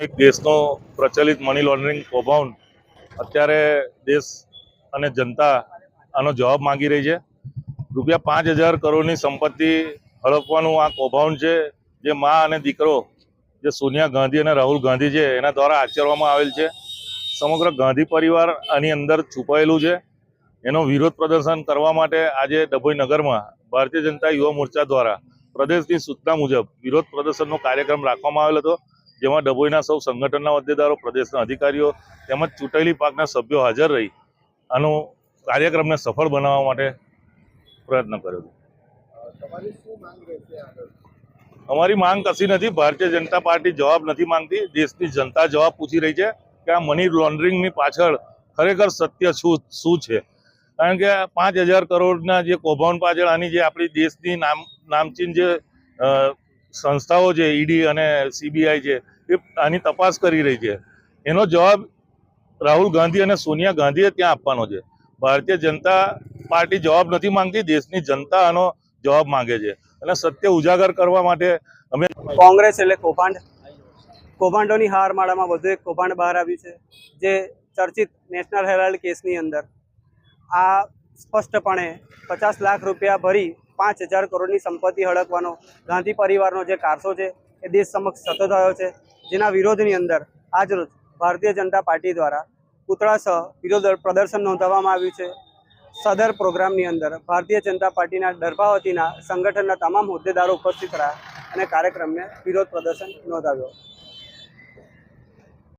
એક દેશનો પ્રચલિત મની લોન્ડરિંગ કૌભાંડ અત્યારે દેશ અને જનતા આનો જવાબ માંગી રહી છે. રૂપિયા પાંચ હજાર કરોડની સંપત્તિ હડપવાનું આ કૌભાંડ છે, જે મા અને દીકરો, જે સોનિયા ગાંધી અને રાહુલ ગાંધી છે, એના દ્વારા આચરવામાં આવેલ છે. સમગ્ર ગાંધી પરિવાર આની અંદર છુપાયેલું છે. એનો વિરોધ પ્રદર્શન કરવા માટે આજે ડભોઈ નગરમાં ભારતીય જનતા યુવા મોરચા દ્વારા પ્રદેશની સૂચના મુજબ વિરોધ પ્રદર્શનનો કાર્યક્રમ રાખવામાં આવેલ હતો. જેમાં ડભોઈના સૌ સંગઠનના હોદ્દેદારો, પ્રદેશના અધિકારીઓ તેમજ ચૂંટાયેલી પાકના સભ્યો હાજર રહી. આનું કાર્યક્રમને સફળ બનાવવા માટે પ્રયત્ન કર્યો હતો અમારી માંગ કશી નથી. ભારતીય જનતા પાર્ટી જવાબ નથી માંગતી. દેશની જનતા જવાબ પૂછી રહી છે કે આ મની લોન્ડરિંગની પાછળ ખરેખર સત્ય શું શું છે? કારણ કે પાંચ હજાર કરોડના જે કૌભાંડ પાછળ આની જે આપણી દેશની નામ, નામચીન જે સંસ્થાઓ છે ઈડી અને સીબીઆઈ છે એ આની તપાસ કરી રહી છે. એનો જવાબ રાહુલ ગાંધી અને સોનિયા ગાંધીએ ત્યાં આપવાનો છે. ભારતીય જનતા પાર્ટી જવાબ નથી માંગતી, દેશની જનતા આનો જવાબ માંગે છે. અને સત્ય ઉજાગર કરવા માટે અમે કોંગ્રેસ એટલે કૌભાંડ. કૌભાંડોની હારમાળામાં વધુ એક કૌભાંડ બહાર આવ્યું છે, જે ચર્ચિત નેશનલ હેરાલ્ડ કેસની અંદર આ સ્પષ્ટપણે પચાસ લાખ રૂપિયા ભરી પાંચ હજાર કરોડની સંપત્તિ હડકવાનો, ગાંધી પરિવારનો જે કારસો છે, એ દેશ સમક્ષ થતો થયો છે, જેના વિરોધની અંદર આજરોજ ભારતીય જનતા પાર્ટી દ્વારા પુતળા સહ વિરોધ પ્રદર્શન નોંધાવવામાં આવ્યું છે. સદર પ્રોગ્રામની અંદર ભારતીય જનતા પાર્ટીના દર્ભાવતીના સંગઠનના તમામ હોદ્દેદારો ઉપસ્થિત રહ્યા અને કાર્યક્રમને વિરોધ પ્રદર્શન નોંધાવ્યો.